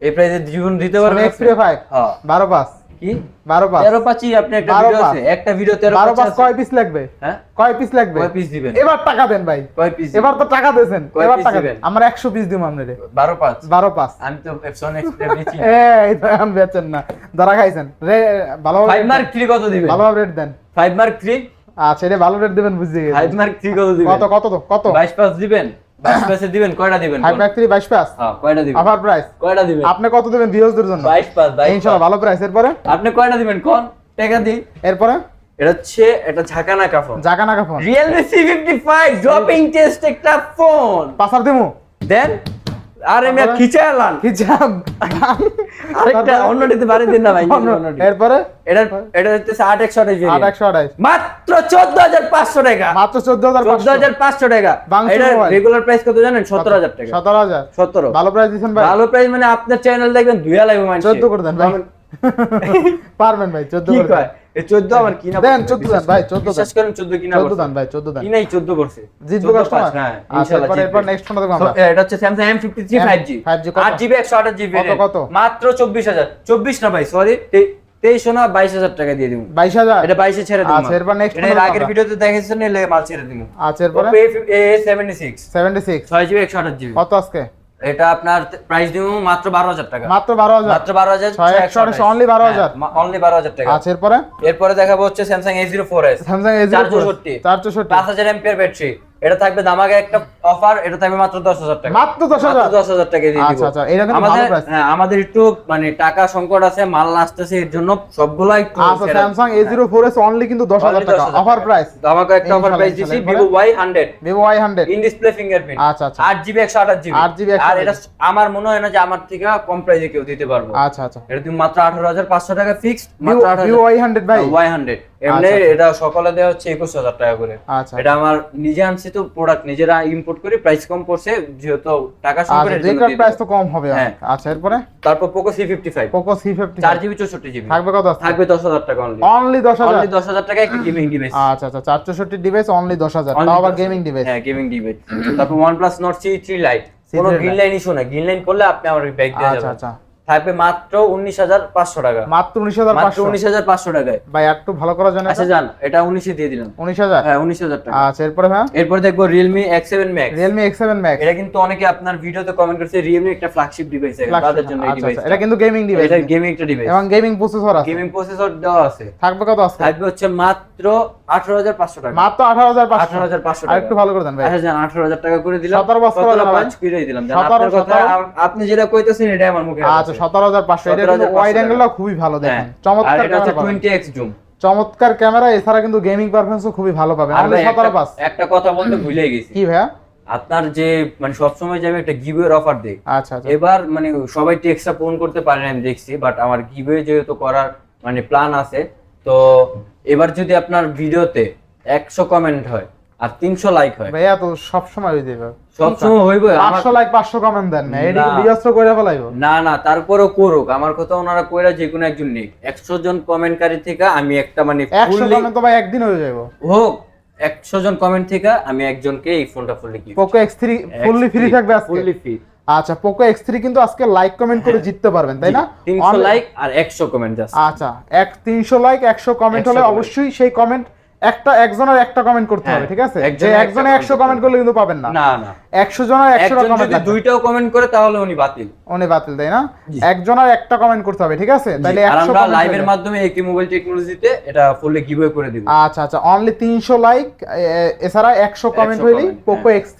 এই প্রাইসে জীবন দিতে পারবেন মানে এক্সপিরিয়া ফাইভ হ্যাঁ। বারো পাঁচ। কি? বারো পাঁচ। তেরো পাঁচই আপনি একটা ভিডিও আছে। একটা ভিডিও তেরো বারো পাঁচ পাঁচ আছে। কয় পিস লাগবে? হ্যাঁ? কয় পিস লাগবে? কয় পিস দিবেন? এবার টাকা দেন ভাই। কয় পিস এবার তো টাকা কয় এবার টাকা দেন আমরা একশো পিস দিব আপনারে। বারো পাঁচ? বারো পাঁচ। আমি তো সনি এক্সপ্রিয়া বেচি। *laughs* এই তো এখন বেচেন না। যারা খাইছেন রে ভালো ফাইভ মার্ক থ্রি কত দিবেন? ভালোভাবে রেট দেন। ফাইভ মার্ক থ্রি আচ্ছা এটা ভালো রেট দিবেন ফাইভ গেছি। মার্ক থ্রি কত দিবেন? কত কত কত? বাইশ পাস দিবেন? বাইশ পাসে দিবেন কয়টা দিবেন ফাইভ ব্যাক থ্রি বাইশ পাস হ্যাঁ কয়টা দিবেন? অফার প্রাইস কয়টা দিবেন? আপনি কত দেবেন জন্য? পাস ইনশাআল্লাহ ভালো প্রাইস এরপরে? আপনি কয়টা দিবেন কোন? টাকা এরপরে? এটা হচ্ছে এটা ঝাঁকানা কাফন। জাগা নাকা phone Realme C fifty five dropping test একটা ফোন পাসার দিমু। দেন আরে মিয়া তারপরে? খিচে এলান আরেকটা অন্যটিতে বাড়ি দিন না ভাই। এরপরে? এটা এটা হচ্ছে আট একশো আঠাশ আট একশো আঠাইশ মাত্র চোদ্দ হাজার পাঁচশো টাকা। মাত্র চোদ্দ হাজার চোদ্দ হাজার পাঁচশো টাকা। এটা রেগুলার প্রাইস কত জানেন? সতেরো হাজার টাকা। সতেরো হাজার। সতেরো। ভালো প্রাইস দিচ্ছেন ভাই। ভালো প্রাইস মানে আপনার চ্যানেল দেখবেন দুইয়া লাগবে মানুষ চোদ্দ করে দেন ভাই। *laughs* পারবেন ভাই চোদ্দ করে এই চোদ্দ আমার কিনা দেন, 14 দেন ভাই, করেন। 14 বিশ্বাস করেন চোদ্দ কিনা চোদ্দ করছে। দেন ভাই চোদ্দ দেন। কিনাই চোদ্দ করছে জিতবো কাস্টমার হ্যাঁ, আচ্ছা ইনশাআল্লাহ এরপর এরপর নেক্সট ফোনটা দেখব আমরা। এটা হচ্ছে Samsung M fifty three M- five G 5G কত? আট জিবি একশো আঠাশ জিবি কত, কত? মাত্র চব্বিশ হাজার। চব্বিশ না ভাই সরি তেইশশো না বাইশ হাজার টাকা দিয়ে দিব। বাইশ হাজার? এটা বাইশে ছেড়ে দিব। আচ্ছা, এরপর next এর আগের। ভিডিওতে দেখেছেন এলে মাল ছেড়ে দিব। আচ্ছা এরপরে? A seventy six seventy six ছয় জিবি একশো আঠাশ জিবি কত আজকে? এটা আপনার প্রাইস দিব মাত্র বারো হাজার টাকা। মাত্র বারো হাজার? মাত্র বারো হাজার ছয় একশো আঠাশ, only 12,000 অনলি বারো হাজার টাকা। আচ্ছা এরপরে? এরপরে দেখাবো হচ্ছে Samsung A zero four S Samsung A চার চৌষট্টি চার চৌষট্টি পাঁচ হাজার এমপিয়ার ব্যাটারি এটা থাকবে দামাকে একটা অফার এটা থাকবে মাত্র দশ হাজার টাকা। মাত্র দশ হাজার? দশ টাকা দিয়ে আচ্ছা, আচ্ছা, এটা কিন্তু আমাদের ভালো price। হ্যাঁ, আমাদের একটু মানে টাকা সংকট আছে মাল আসতেছে এর জন্য সবগুলা একটু আচ্ছা ফোর এস অনলি কিন্তু দশ হাজার টাকা অফার প্রাইস দামাকে একটা অফার প্রাইস দিছি hundred Vivo Y hundred in display fingerprint আচ্ছা, আচ্ছা। আট জিবি একশো আঠাশ জিবি 8GB আর এটা আমার মনে হয় না যে আমার থেকে কম প্রাইসে কেউ দিতে পারব। আচ্ছা আচ্ছা। এটা তুমি মাত্র আঠারো হাজার পাঁচশো টাকা ফিক্সড মাত্র ওয়াই হান্ড্রেড ভাই। ওয়াই হান্ড্রেড এমনি আচ্ছা, আচ্ছা। এটা সকালে দেওয়া হচ্ছে একুশ হাজার টাকা করে। আচ্ছা। এটা আমার নিজে আনছি তো প্রোডাক্ট নিজেরা ইম্পোর্ট করে প্রাইস কম পড়ছে যেহেতু টাকা দিয়ে প্রাইস তো কম হবে হ্যাঁ। আচ্ছা এরপরে? তারপর Poco C fifty five Poco C fifty চার জিবি চৌষট্টি জিবি থাকবে কত? থাকবে দশ হাজার টাকা অনলি অনলি দশ হাজার? অনলি দশ হাজার টাকা একটা গেমিং ডিভাইস আচ্ছা আচ্ছা চার চৌষট্টি ডিভাইস অনলি দশ হাজার। তাও আবার গেমিং ডিভাইস হ্যাঁ গেমিং ডিভাইস তারপর one plus Nord CE three lite কোনো গ্রিন লাইন ইস্যু না গ্রিন লাইন করলে আপনি আমার ব্যাগ দিয়ে যাবেন। আচ্ছা আচ্ছা। থাকবে মাত্র উনিশ হাজার পাঁচশো টাকা। মাত্র উনিশ হাজার মাত্র উনিশ হাজার পাঁচশো টাকায়। ভাই একটু ভালো করার জন্য আচ্ছা যান এটা উনিশে দিয়ে দিলাম। উনিশ হাজার? হ্যাঁ উনিশ হাজার টাকা। আচ্ছা এরপরে হ্যাঁ এরপর দেখব Realme X seven max Realme X seven max এটা কিন্তু অনেকে আপনার ভিডিওতে কমেন্ট করছে রিয়েলমি একটা ফ্ল্যাগশিপ ডিভাইস তাদের জন্য এই আচ্ছা ডিভাইস আচ্ছা এটা কিন্তু গেমিং ডিভাইস এটা গেমিং একটা ডিভাইস এবং গেমিং প্রসেসর আছে। গেমিং প্রসেসর দেওয়া আছে। থাকবে কত আজকে? থাকবে হচ্ছে মাত্র আঠারো হাজার পাঁচশো টাকা। মাত্র আঠারো হাজার পাঁচশো। আঠারো হাজার পাঁচশো টাকা। একটু ভালো করে দেন ভাই। আচ্ছা যান আঠারো হাজার টাকা করে দিলাম। 17 পাঁচ সতেরো পাঁচ করে দিলাম। জান, আপনি যেটা কইতেছেন এটাই আমার মুখে আচ্ছা আছে। সতেরো এটা কিন্তু ওয়াইড অ্যাঙ্গেলটা খুবই ভালো হ্যাঁ। দেখেন। চমৎকার এটা হচ্ছে ক্যামেরা জুম চমৎকার এছাড়া কিন্তু গেমিং খুবই ভালো পাবেন। আর একটা- কথা বলতে *clears throat* ভুলে গেছি। কি ভাইয়া? আপনার যে মানে সবসময় যে আমি একটা গিভের অফার দিই আচ্ছা এবার মানে সবাই টেক্সটটা পূরণ করতে পারে না আমি দেখছি বাট আমার গিভে যেহেতু করার মানে প্ল্যান আছে তো এবার যদি আপনার ভিডিওতে একশো কমেন্ট হয় আর তিনশো লাইক হয়। ভাইয়া তো সবসময় হয়ে যাবে সবসময় হইব। আমার পাঁচশো লাইক পাঁচশো কমেন্ট দেন না। এটি না। বিয়স্ত করে ফেলাইব। না না তারপরেও করুক। আমার কথা ওনারা কইরা যে কোনো একজন নেই একশো জন কমেন্টকারী থেকে আমি একটা মানে একশো fully- কমেন্ট তো ভাই একদিন হয়ে যাবে হোক একশো জন কমেন্ট থেকে আমি একজনকে এই ফোনটা ফুললি কি Poco X three fully free থাকবে আজকে। ফুললি ফ্রি আচ্ছা পোকো এক্স থ্রি কিন্তু আজকে লাইক কমেন্ট করে জিততে পারবেন তাই না? তিনশো লাইক আর একশো কমেন্ট আচ্ছা এক তিনশো লাইক একশো কমেন্ট হলে অবশ্যই সেই কমেন্ট একটা একজনের একটা কমেন্ট করতে হ্যাঁ, হবে ঠিক আছে? যে একজনে 100 কমেন্ট করলে কিন্তু পাবেন না। না না। 100 জনের 100 টা কমেন্ট যদি দুইটাও কমেন্ট করে তাহলে উনি বাতিল। উনি বাতিল তাই না? একজনের একটা কমেন্ট করতে হবে ঠিক আছে? তাহলে 100 আমরা লাইভের মাধ্যমে একটি মোবাইল টেকনোলজিতে এটা ফুললি গিভওয়ে করে দিব। আচ্ছা আচ্ছা অনলি 300 লাইক এছাড়া 100 কমেন্ট হইলি Poco হ্যাঁ। X3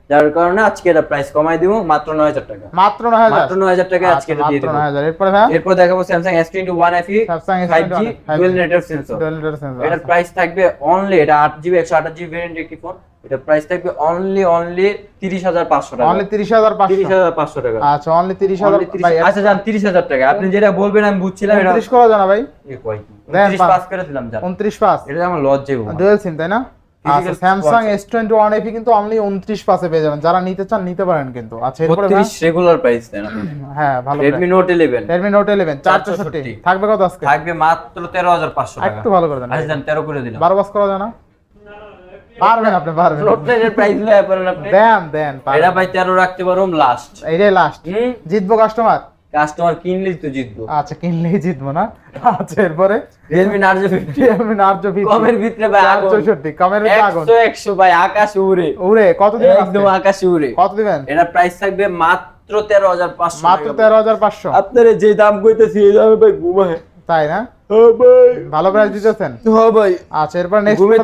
যার কারণে আজকে এটা প্রাইস কমাই দিব মাত্র নয় হাজার টাকা। মাত্র নয় হাজার। মাত্র নয় হাজার টাকা আজকে এটা দিয়ে দিব নয় হাজার। এরপরে ভাই এরপর দেখাবো twenty one FE Samsung S21 five G 5G dual network sensor Dual network sensor, আচ্ছা। প্রাইস থাকবে অনলি এটা আট জিবি একশো আঠাশ জিবি ভেরিয়েন্ট একটি ফোন এটা প্রাইস থাকবে অনলি অনলি তিরিশ হাজার পাঁচশো টাকা। অনলি তিরিশ হাজার তিরিশ পাঁচশো হাজার পাঁচশো টাকা। আচ্ছা অনলি তিরিশ হাজার Only 30 ভাই আচ্ছা যান তিরিশ হাজার টাকা। আপনি যেটা বলবেন আমি বুঝছিলাম এটা উনত্রিশ করা জানা ভাই। এ কয় কি? 29 পাস করে দিলাম যান। উনত্রিশ পাঁচ। এটা আমার লজ্জে ডুয়েল সিম তাই না? আচ্ছা Samsung watch। S twenty one FE কিন্তু অনলি উনত্রিশ পাশে পেয়ে যাবেন। যারা নিতে চান নিতে পারেন কিন্তু। আচ্ছা এরপরে ভাই? বত্রিশ রেগুলার প্রাইস দেন হ্যাঁ ভালো থাকবে কত আজকে? থাকবে মাত্র তেরো হাজার পাঁচশো টাকা। একটু ভালো করে দেন। আচ্ছা যান তেরো করে দিলাম। বারো বাস করা জানা পারবেন আপনি পারবেন। নোট টেনের প্রাইস লয়ে পারেন আপনি। দেন দেন এটা ভাই তেরো রাখতে পারো লাস্ট এইটাই লাস্ট জিতবো কাস্টমার কাস্টমার কিনলেই তো জিতবো। আচ্ছা কিনলেই জিতবো না? আচ্ছা এরপরে? Realme Narzo fifty Realme Narzo fifty কমের ভিতরে ভাই চার আগুন। চৌষট্টি কমের ভিতরে আগুন। একশো একশো ভাই আকাশ উড়ে। উড়ে কত দিবেন একদম আকাশ উড়ে। কত দিবেন? এটা প্রাইস থাকবে মাত্র তেরো হাজার পাঁচশো মাত্র তেরো হাজার পাঁচশো। আপনারা যে দাম কইতেছি এই দামে ভাই ঘুমায়। তাই না? ভালো প্রাইস দিতেছেন? হ্যাঁ ভাই। আচ্ছা এরপর নেক্সট ঘুমের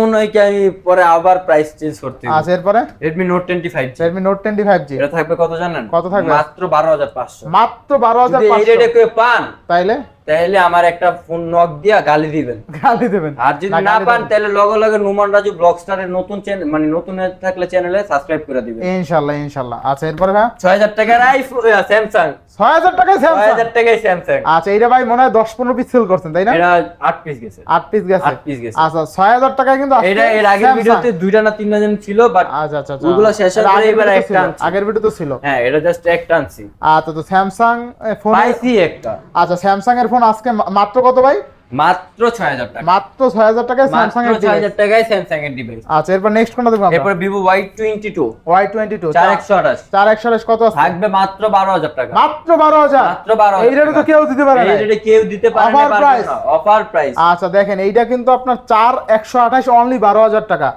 মনে হয় কি আমি পরে আবার প্রাইস চেঞ্জ করতে। আচ্ছা এরপরে? Redmi Note 25 Redmi Note 25G এটা থাকবে কত জানেন? কত থাকবে? মাত্র 12500 মাত্র বারো হাজার যদি এই রেটে কেউ পান তাইলে? তাহলে আমার একটা ফোন নক দিয়া গালি দিবেন। গালি দেবেন। আর যদি না পান তাহলে লগে লগে নুমান রাজু ব্লগ স্টারের নতুন চ্যানেল মানে নতুন থাকলে চ্যানেলে সাবস্ক্রাইব করে দিবেন। ইনশাল্লাহ ইনশাল্লাহ। আচ্ছা এরপরে ভাই? 6000 টাকার আইফোন স্যামসাং ছয় হাজার টাকায় স্যামসাং 6000 টাকায় স্যামসাং আচ্ছা এইটা ভাই মনে হয় দশ পনেরো পিস সেল করছেন তাই না? এটা 8 পিস গেছে। আট পিস গেছে? আট piece গেছে। আচ্ছা ছয় হাজার টাকায় কিন্তু আজকে এটা এর আগের ভিডিওতে দুইটা না তিনটা জন ছিল বাট আচ্ছা আচ্ছা আচ্ছা। ওগুলো শেষ হয়ে এবার একটা। আগের ভিডিও তো ছিল। হ্যাঁ এটা জাস্ট একটা আনছি। আচ্ছা তো স্যামসাং ফোন পাইছি একটা। আচ্ছা স্যামসাং এর ফোন আজকে মাত্র কত ভাই? মাত্র 6000 টাকা। মাত্র ছয় হাজার টাকায় স্যামসাং এর 6000 টাকায় স্যামসাং এর ডিভাইস আচ্ছা এরপর নেক্সট কোনটা দেখব এরপর কত আছে? থাকবে মাত্র বারো হাজার টাকা। মাত্র বারো হাজার? মাত্র 12,000 এই রেটে তো কেউ দিতে পারে না এই রেটে কেউ দিতে পারে price। না। অফার প্রাইস আচ্ছা দেখেন এইটা কিন্তু আপনার চার একশো আঠাশ অনলি বারো হাজার টাকা।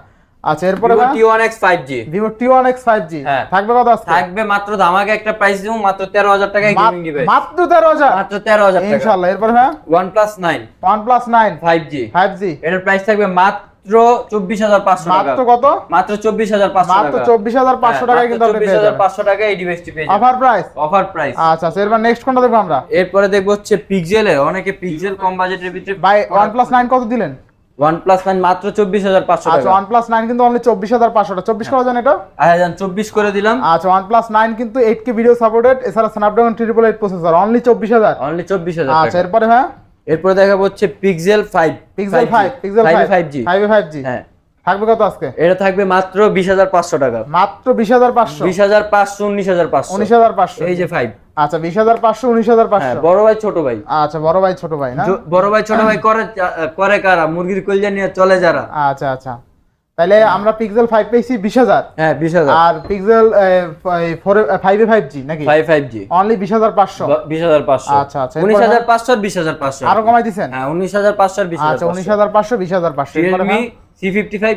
আচ্ছা এরপরে Vivo T one X five G Vivo T one X five G হ্যাঁ। থাকবে কত আজকে? থাকবে মাত্র ধামাকে একটা প্রাইস দিব মাত্র তেরো হাজার টাকায় গেমিং ডিভাইস মাত্র তেরো হাজার? মাত্র তেরো হাজার টাকা। ইনশাল্লাহ এরপরে হ্যাঁ plus nine five G five G এটার প্রাইস থাকবে মাত্র চব্বিশ হাজার পাঁচশো টাকা। মাত্র কত? মাত্র চব্বিশ হাজার পাঁচশো মাত্র টাকা চব্বিশ হাজার পাঁচশো টাকায় কিন্তু আপনি চব্বিশ হাজার পাঁচশো টাকা এই ডিভাইসটি পেয়ে অফার প্রাইস অফার প্রাইস আচ্ছা এরপর নেক্সট কোনটা দেখব আমরা? এরপরে দেখব হচ্ছে পিক্সেলে অনেকে পিক্সেল কম বাজেটের ভিতরে ভাই ওয়ান প্লাস নাইন কত দিলেন? প্লাস নাইন মাত্র চব্বিশ হাজার পাঁচশো আচ্ছা টাকা। ওয়ান নাইন কিন্তু অনলি চব্বিশ হাজার পাঁচশো টাকা। চব্বিশ করা যান এটা? হাজার চব্বিশ করে দিলাম। আচ্ছা প্লাস নাইন কিন্তু এইট কে ভিডিও সাপোর্টেড এছাড়া ট্রিপল এইট প্রসেসর অনলি চব্বিশ হাজার। অনলি চব্বিশ হাজার আচ্ছা এরপরে হ্যাঁ এরপরে দেখা হচ্ছে Pixel five Pixel five Pixel five five G five five G হ্যাঁ। থাকবে কত আজকে? এটা থাকবে মাত্র বিশ হাজার পাঁচশো টাকা। মাত্র বিশ হাজার পাঁচশো? বিশ হাজার পাঁচশো উনিশ হাজার পাঁচশো। উনিশ হাজার পাঁচশো। এই যে ফাইভ আচ্ছা বিশ হাজার পাঁচশো উনিশ হাজার হ্যাঁ পাঁচশো বড় ভাই ছোট ভাই। আচ্ছা বড় ভাই ছোট ভাই না? বড় ভাই ছোট ভাই করে করে কারা? মুরগির কলজা নিয়ে চলে যারা। আচ্ছা আচ্ছা। তাহলে আমরা পিক্সেল ফাইভ পেয়েছি বিশ হাজার। হ্যাঁ বিশ হাজার। আর Pixel four five five G নাকি? ফাইভ ফাইভ জি অনলি বিশ হাজার পাঁচশো। বিশ হাজার পাঁচশো। আচ্ছা, আচ্ছা, উনিশ হাজার পাঁচশো আর বিশ হাজার পাঁচশো। আরও কমাই দিচ্ছেন হ্যাঁ উনিশ হাজার পাঁচশো বিশ আচ্ছা উনিশ হাজার পাঁচশো বিশ হাজার পাঁচশো। হ্যাঁ?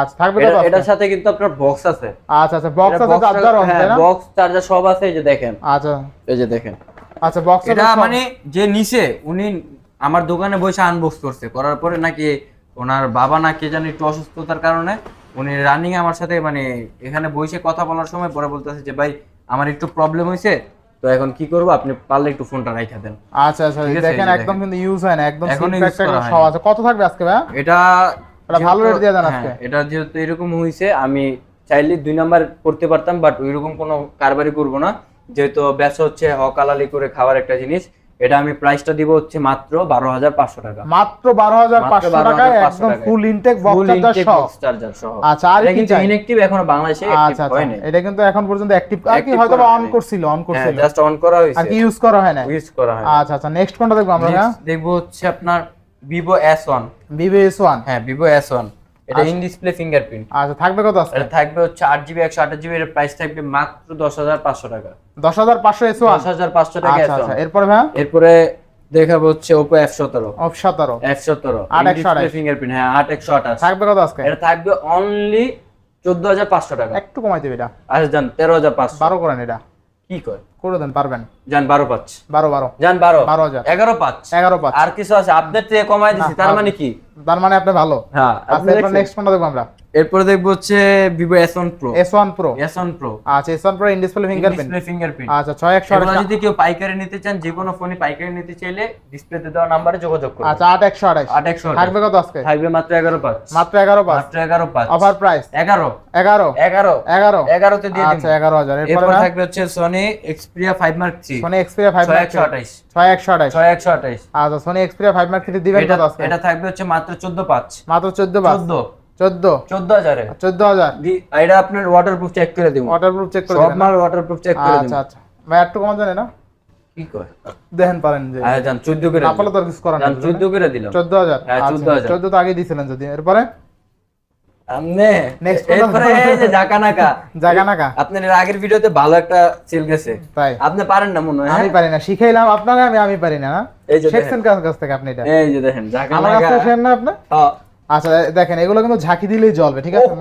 আচ্ছা থাকবে এটার সাথে কিন্তু আপনার বক্স আছে। আচ্ছা আচ্ছা বক্স আছে চার্জার আছে না? বক্স চার্জার সব আছে এই যে দেখেন। আচ্ছা। এই যে দেখেন। আচ্ছা বক্স এটা মানে যে নিচে উনি আমার দোকানে বসে আনবক্স করছে। করার পরে নাকি ওনার বাবা না কে জানি একটু অসুস্থতার কারণে উনি রানিং আমার সাথে মানে এখানে বসে কথা বলার সময় পরে বলতেছে যে ভাই আমার একটু প্রবলেম হয়েছে তো এখন কি করব? আপনি পারলে একটু ফোনটা রাইখা দেন। আচ্ছা আচ্ছা দেখেন একদম কিন্তু ইউজ হয় না একদম এখনও কত থাকবে আজকে ভাই এটা এটা ভালো rate দিয়ে দেন হ্যাঁ, আজকে। এটা যেহেতু এরকম হয়েছে আমি চাইলে দুই নাম্বার করতে পারতাম বাট ওইরকম কোনো কারবারই করব না যেহেতু ব্যবসা হচ্ছে হকালালি করে খাওয়ার একটা জিনিস এটা আমি প্রাইসটা দিব হচ্ছে মাত্র বারো হাজার পাঁচশো টাকা মাত্র বারো হাজার পাঁচশো 12,500 টাকায় টাকায়। একদম ফুল ইনটেক বক্স চার্জার সহ। আচ্ছা, আর কিন্তু এখনও বাংলাদেশে আচ্ছা আচ্ছা। এটা কিন্তু এখন পর্যন্ত অ্যাক্টিভ আর কি হয়তো অন করছিল অন হ্যাঁ, করছিল just on করা আর হয়েছে। কি ইউজ করা হয় না Use করা হয়। আচ্ছা আচ্ছা নেক্সট কোনটা দেখব আমরা দেখব হচ্ছে আপনার Vivo S1 Vivo S one হ্যাঁ ভিভো Vivo S1 এটা ইন ডিসপ্লে ফিঙ্গারপ্রিন্ট আচ্ছা থাকবে কত আজকে এটা থাকবে হচ্ছে আট জিবি একশো আঠাশ জিবি এর প্রাইস থাকবে মাত্র দশ হাজার পাঁচশো টাকা। দশ হাজার পাঁচশো এস ওয়ান দশ হাজার পাঁচশো টাকা আচ্ছা S1 আচ্ছা এরপরে ভাই এরপরে দেখাবো হচ্ছে ওপো এফ সতেরো। অফ সতেরো। এফ সতেরো। আট একশো আঠাশ। ফিঙ্গারপ্রিন্ট হ্যাঁ আট একশো আঠাশ। থাকবে কত আজকে? এটা থাকবে অনলি চোদ্দ হাজার পাঁচশো টাকা। একটু কমাই দেবে এটা। আচ্ছা যান তেরো হাজার পাঁচশো। বারো করেন এটা। কি কয়? করে দেন পারবেন? যান বারো পাঁচ। বারো বারো। যান বারো। বারো হাজার। এগারো পাঁচ। এগারো পাঁচ। আর কিছু আছে? আপনার থেকে কমাই না, তার মানে কি? তার মানে আপনি ভালো। হ্যাঁ আচ্ছা নেক্সট কোনটা দেখব আমরা? এরপরে দেখব হচ্ছে Vivo S one pro S one pro S one pro আচ্ছা S one pro in display fingerprint display fingerprint আচ্ছা ছয় একশো এগুলো আঠাশ যদি কেউ পাইকারি নিতে চান যে কোনো ফোনে পাইকারি নিতে চাইলে ডিসপ্লেতে দেওয়া নাম্বারে যোগাযোগ করুন। আচ্ছা আট একশো আঠাশ। আট একশো থাকবে কত আজকে? থাকবে মাত্র এগারো পাঁচ। মাত্র এগারো পাঁচ। মাত্র এগারো পাঁচ। অফার প্রাইস এগারো। এগারো। এগারো। এগারো। এগারোতে দিয়ে আচ্ছা দিন। এগারো হাজার। এরপরে এরপর ভাই? থাকবে হচ্ছে Sony Xperia five mark three Sony Xperia five ছয় মার্ক একশো আঠাইশ। ছয় একশো আঠাশ ছয় একশো আঠাইশ। আচ্ছা Sony Xperia five mark three দিবেন কত আজকে এটা থাকবে হচ্ছে মাত্র চোদ্দ পাঁচ। মাত্র চোদ্দ পাঁচ। চোদ্দ। চোদ্দ। চোদ্দ হাজারে। চোদ্দ হাজার। এটা আপনার ওয়াটারপ্রুফ চেক করে দিব। ওয়াটারপ্রুফ চেক করে সব মাল ওয়াটারপ্রুফ চেক করে দিব। আচ্ছা। আচ্ছা ভাই একটু কমান জানে না? কি কয়? দেখেন পারেন যে। আচ্ছা যান চোদ্দ করে না তো আর কিছু করার যান নেই চোদ্দ করে দিলাম। চোদ্দ হাজার। হ্যাঁ, আচ্ছা, 14,000 চোদ্দ তো আগে দিয়েছিলেন যদি। এরপরে? আমনে নেক্সট এরপরে এই যে জাকা নাকা *laughs* জায়গা নাকা আপনার আগের ভিডিওতে ভালো একটা চিল গেছে। তাই। আপনি পারেন না মনে হয় আমি হ্যাঁ? পারি না শিখাইলাম আপনাকে আমি আমি পারি না না এই যে শিখছেন কাছ থেকে আপনি এটা? এই যে দেখেন আমার কাছ না আপনি হ্যাঁ, আচ্ছা দেখেন এগুলো কিন্তু ঝাঁকি দিলেই জ্বলবে ঠিক আছে।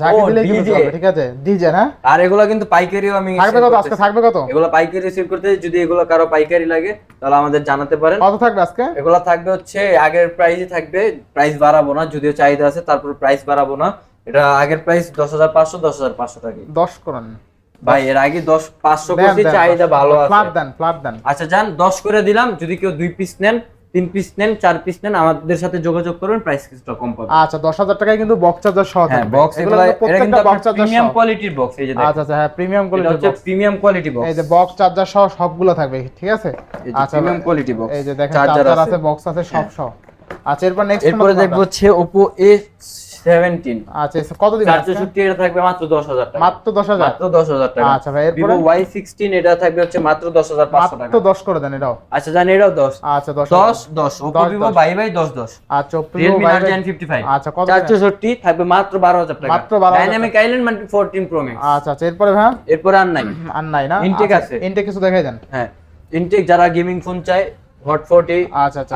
ঝাঁকি দিলেই কিন্তু জ্বলবে ঠিক আছে? ডিজে না? আর এগুলো কিন্তু পাইকারিও আমি থাকবে কত? আজকে থাকবে কত? এগুলো পাইকারি সেল করতে যদি এগুলো কারও পাইকারি লাগে তাহলে আমাদের জানাতে পারেন। কত থাকবে আজকে? এগুলো থাকবে হচ্ছে আগের প্রাইসই থাকবে প্রাইস বাড়াবো না যদিও চাহিদা আছে তারপর প্রাইস বাড়াবো না। এটা আগের প্রাইস দশ হাজার পাঁচশো দশ হাজার পাঁচশো টাকা। দশ করেন। ভাই এর আগে দশ পাঁচশো চাহিদা ভালো ফ্ল্যাট আছে। দেন ফ্ল্যাট দেন। আচ্ছা যান দশ করে দিলাম যদি কেউ দুই পিস নেন তিন পিস নেন চার পিস নেন আমাদের সাথে যোগাযোগ করবেন প্রাইস কিছুটা কম পাবেন। আচ্ছা দশ হাজার টাকায় কিন্তু বক্স চার্জার সহ হ্যাঁ থাকবে। বক্স এগুলো প্রত্যেকটা বক্স চার্জার প্রিমিয়াম কোয়ালিটির বক্স এই যে দেখেন। আচ্ছা আচ্ছা হ্যাঁ প্রিমিয়াম কোয়ালিটি হচ্ছে প্রিমিয়াম কোয়ালিটি বক্স এই যে বক্স চার্জার সহ সবগুলো থাকবে ঠিক আছে? আচ্ছা প্রিমিয়াম কোয়ালিটি বক্স এই যে দেখেন চার্জার আছে। বক্স আছে সব সহ। আচ্ছা এরপর নেক্সট এরপরে দেখব হচ্ছে Oppo A17 আচ্ছা কত দিবেন আজকে? 464 এটা থাকবে মাত্র 10000 টাকা। মাত্র দশ হাজার? মাত্র 10000 টাকা। আচ্ছা ভাই, এরপরে? Vivo Y16 এটা থাকবে হচ্ছে মাত্র 10500 টাকা মাত্র দশ করে দেন এটাও। আচ্ছা জানি এটাও 10 আচ্ছা দশ 10 10 Oppo 10, Vivo বাই বাই 10 10 আচ্ছা Oppo Vivo Narzo Vive- N55 আচ্ছা কত দিবেন? 464 থাকবে মাত্র 12000 টাকা। মাত্র 12,000 Dynamic Island মানে 14 Pro Max আচ্ছা আচ্ছা এরপরে ভাই? এরপরে আর নাই। আর নাই না? Intake আচ্ছা, আছে। intake কিছু দেখাই দেন। হ্যাঁ। ইনটেক যারা গেমিং ফোন চায় Hot 40 আচ্ছা আচ্ছা।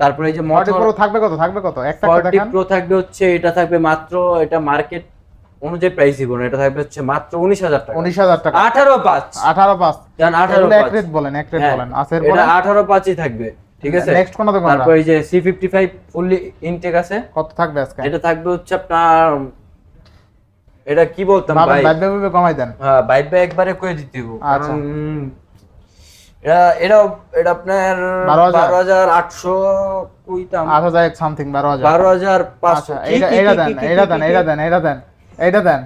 তারপরে এই যে Moto প্রো থাকবে কত থাকবে কত একটা একটা 40 দেখান প্রো থাকবে হচ্ছে এটা থাকবে মাত্র এটা মার্কেট অনুযায়ী প্রাইস দিব না এটা থাকবে হচ্ছে মাত্র 19000 টাকা উনিশ হাজার টাকা 18 পাঁচ আঠারো পাঁচ জান 18 এগুলো এক পাঁচ রেট বলেন এক রেট হ্যাঁ, বলেন আচ্ছা এটা এরপরে 18 পাঁচই থাকবে ঠিক আছে নেক্সট কোনটা দেখব আমরা? তারপর এই যে C55 ফুললি ইনটেক আছে কত থাকবে আজকে এটা থাকবে হচ্ছে আপনার এটা কি বলতাম ভাই বাইবে বাইবে কমাই দেন হ্যাঁ বাইক বাই একবারে কই দিতে হবে আচ্ছা। কারণ এটা এটা এটা আপনার বারো হাজার। আটশো কইতাম আট হাজার সামথিং বারো হাজার। বারো হাজার পাঁচশো। আচ্ছা এটা এটা দেন এটা দেন এটা দেন এটা দেন এটা দেন।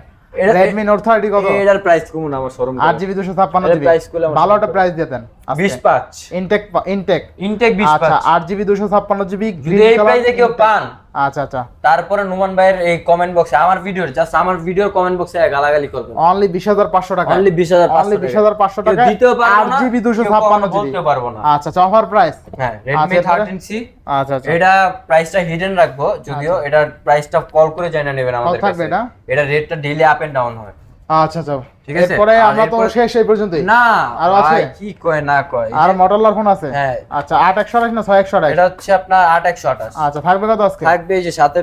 রেডমি নোট থার্টি কত? এটার প্রাইস কমুন আমার শোরুম আট জিবি দুশো ছাপ্পান্ন এটার জিবি price করলে ভালো একটা প্রাইস দিয়ে দেন বিশ পাঁচ। ইনটেক ইনটেক ইনটেক বিশ আচ্ছা পাঁচ। আট জিবি দুশো ছাপ্পান্ন জিবি এই প্রাইসে কেউ পান আচ্ছা আচ্ছা। তারপরে নুমান ভাইয়ের এই কমেন্ট বক্সে আমার ভিডিওর জাস্ট আমার ভিডিওর কমেন্ট বক্সে গালাগালি করবে অনলি বিশ হাজার পাঁচশো টাকা। অনলি বিশ হাজার অনলি বিশ হাজার পাঁচশো টাকা দিতে পারব না জিবি দুশো কেউ ছাপ্পান্ন কখনো জিবি বলতে পারব না। আচ্ছা আচ্ছা অফার প্রাইস হ্যাঁ আচ্ছা? থার্টিন সি আচ্ছা আচ্ছা। এটা প্রাইসটা হিডেন রাখব যদিও এটার প্রাইসটা কল করে জানা নেবেন আমাদের কাছে। এটা? এটা রেটটা ডেইলি আপ এন্ড ডাউন হয়। আচ্ছা আচ্ছা। ঠিক আছে? পরে আমরা তো শেষ এই পর্যন্তই। না আর আছে? কি কয় না কয়? আর মডেলার ফোন আছে? হ্যাঁ। আচ্ছা আট একশো আঠাশ না ছয় একশো আঠাশ? এটা হচ্ছে আপনার আট একশো আঠাশ। আচ্ছা থাকবে কত আজকে? থাকবে এই যে সাথে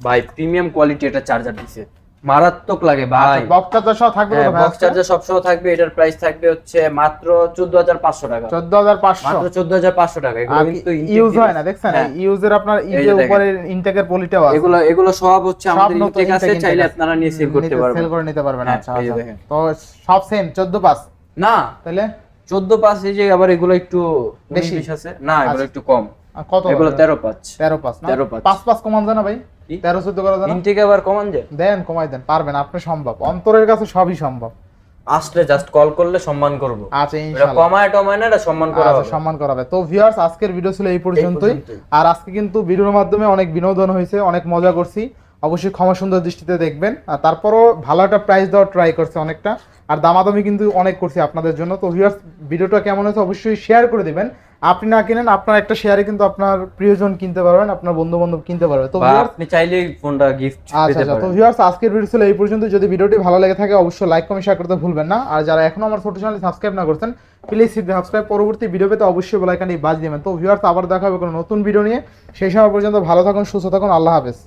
ভাই প্রিমিয়াম কোয়ালিটি এটা চার্জার দিছে। মারাত্মক লাগে ভাই বক্স চার্জার সহ থাকবে বক্স চার্জার সবসময় থাকবে এটার প্রাইস থাকবে হচ্ছে মাত্র চোদ্দ হাজার পাঁচশো টাকা চোদ্দ হাজার পাঁচশো মাত্র চোদ্দ হাজার পাঁচশো টাকা এগুলো কিন্তু ইউজ হয় না দেখছেন হ্যাঁ। ইউজের আপনার এই যে উপরে ইনটেকের পলিটাও আছে এগুলো এগুলো সব হচ্ছে আমাদের ইনটেক আছে চাইলে আপনারা নিয়ে সেল করতে পারবেন সেল করে নিতে পারবেন হ্যাঁ, আচ্ছা আচ্ছা। দেখেন। তো সব সেম চোদ্দ পাঁচ না তাহলে চোদ্দ পাঁচ এই যে আবার এগুলো একটু বেশি? আছে না এগুলো আচ্ছা। একটু কম কত এগুলো হবে? তেরো পাঁচ তেরো পাঁচ না? তেরো পাঁচ। পাঁচ পাঁচ কমান যায় না ভাই? তেরো চোদ্দ করা না? ইনটেক আবার কমান যায়? দেন কমাই দেন পারবেন আপনি সম্ভব। অন্তরের কাছে সবই সম্ভব। আসলে জাস্ট কল করলে সম্মান করব। আচ্ছা ইনশাআল্লাহ কমায় টমায় না এটা সম্মান করা আচ্ছা হবে। সম্মান করাবে তো ভিউয়ার্স আজকের ভিডিও ছিল এই পর্যন্তই। আর আজকে কিন্তু ভিডিওর মাধ্যমে অনেক বিনোদন হয়েছে অনেক মজা করছি। অবশ্যই ক্ষমা সুন্দর দৃষ্টিতে দেখবেন। আর তারপরও ভালো একটা প্রাইস দেওয়ার ট্রাই করছে অনেকটা। আর দামাদামি কিন্তু অনেক করছি আপনাদের জন্য। তো ভিউয়ার্স ভিডিওটা কেমন হয়েছে অবশ্যই শেয়ার করে দিবেন। আপনি না কিনেন আপনার একটা শেয়ারে কিন্তু আপনার প্রিয়জন কিনতে পারবেন আপনার বন্ধু বান্ধব কিনতে পারবে। তো আপনি চাইলেই ফোনটা গিফট আচ্ছা আচ্ছা তো ভিউয়ার্স আজকের ভিডিও ছিল এই পর্যন্ত। যদি ভিডিওটি ভালো লেগে থাকে অবশ্যই লাইক কমেন্ট শেয়ার করতে ভুলবেন না। আর যারা এখনও আমার ছোট চ্যানেল সাবস্ক্রাইব না করছেন প্লিজ সাবস্ক্রাইব পরবর্তী ভিডিও পেতে অবশ্যই বেলাইকানটি বাজ দিবেন। তো ভিউয়ার্স আবার দেখা হবে কোনো নতুন ভিডিও নিয়ে। সেই সময় পর্যন্ত ভালো থাকুন সুস্থ থাকুন। আল্লাহ হাফেজ।